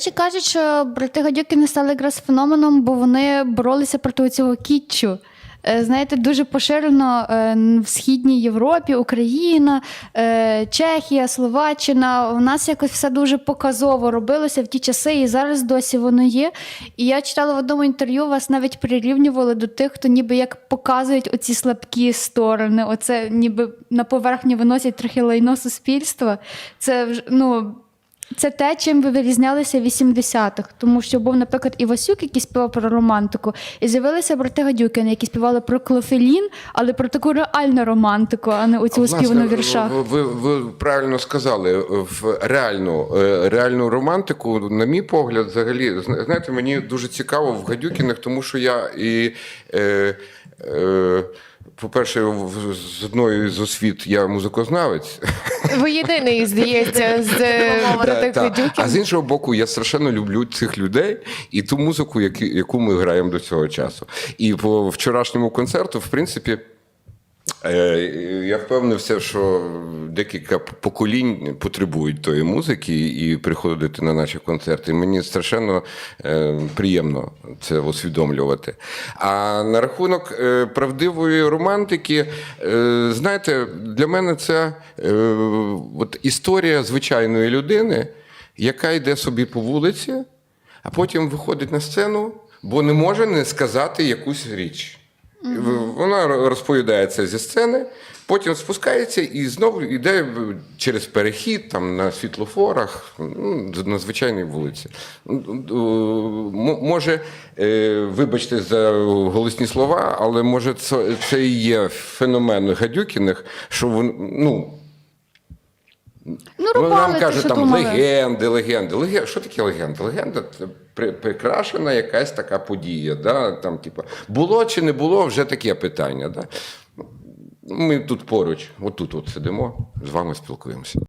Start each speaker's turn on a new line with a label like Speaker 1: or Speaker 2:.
Speaker 1: Чи кажуть, що брати Гадюкіни стали якраз феноменом, бо вони боролися проти цього кітчу. Е, Знаєте, дуже поширено е, в Східній Європі, Україна, е, Чехія, Словаччина. У нас якось все дуже показово робилося в ті часи, і зараз досі воно є. І я читала в одному інтерв'ю, вас навіть прирівнювали до тих, хто ніби як показують оці слабкі сторони. Оце ніби на поверхню виносять трохи лайно суспільства. Це ну. Це те, чим ви вирізнялися в 80-х, тому що був, наприклад, Івасюк, який співав про романтику, і з'явилися брати Гадюкини, які співали про клофелін, але про таку реальну романтику, а не оцю співану віршах.
Speaker 2: Ви, ви правильно сказали, в реальну, е, реальну романтику, на мій погляд, взагалі, зна- знаєте, мені дуже цікаво в Гадюкінах, тому що я і. Е, е, по-перше, з одної з освіт я музикознавець.
Speaker 3: Ви єдиний, здається, з братих
Speaker 2: Та,
Speaker 3: Гадюкін.
Speaker 2: А з іншого боку, я страшенно люблю цих людей і ту музику, яку ми граємо до цього часу. І по вчорашньому концерту, в принципі. Е, Я впевнився, що декілька поколінь потребують тої музики і приходити на наші концерти. Мені страшенно е, приємно це усвідомлювати. А на рахунок е, правдивої романтики, знаєте, для мене це от історія звичайної людини, яка йде собі по вулиці, а потім виходить на сцену, бо не може не сказати якусь річ. Вона розповідається зі сцени, потім спускається і знову йде через перехід там, на світлофорах, ну, на звичайній вулиці. Може, е, вибачте за голосні слова, але може це, це і є феномен Гадюкіних, що вони, ну,
Speaker 1: Ну, рубали,
Speaker 2: нам кажуть, там
Speaker 1: думали?
Speaker 2: легенди, легенди. Леген... Що таке легенда? Легенда це прикрашена якась така подія. Да? Там, типу, було чи не було, вже таке питання. Да? Ми тут поруч, отут от сидимо, з вами спілкуємося.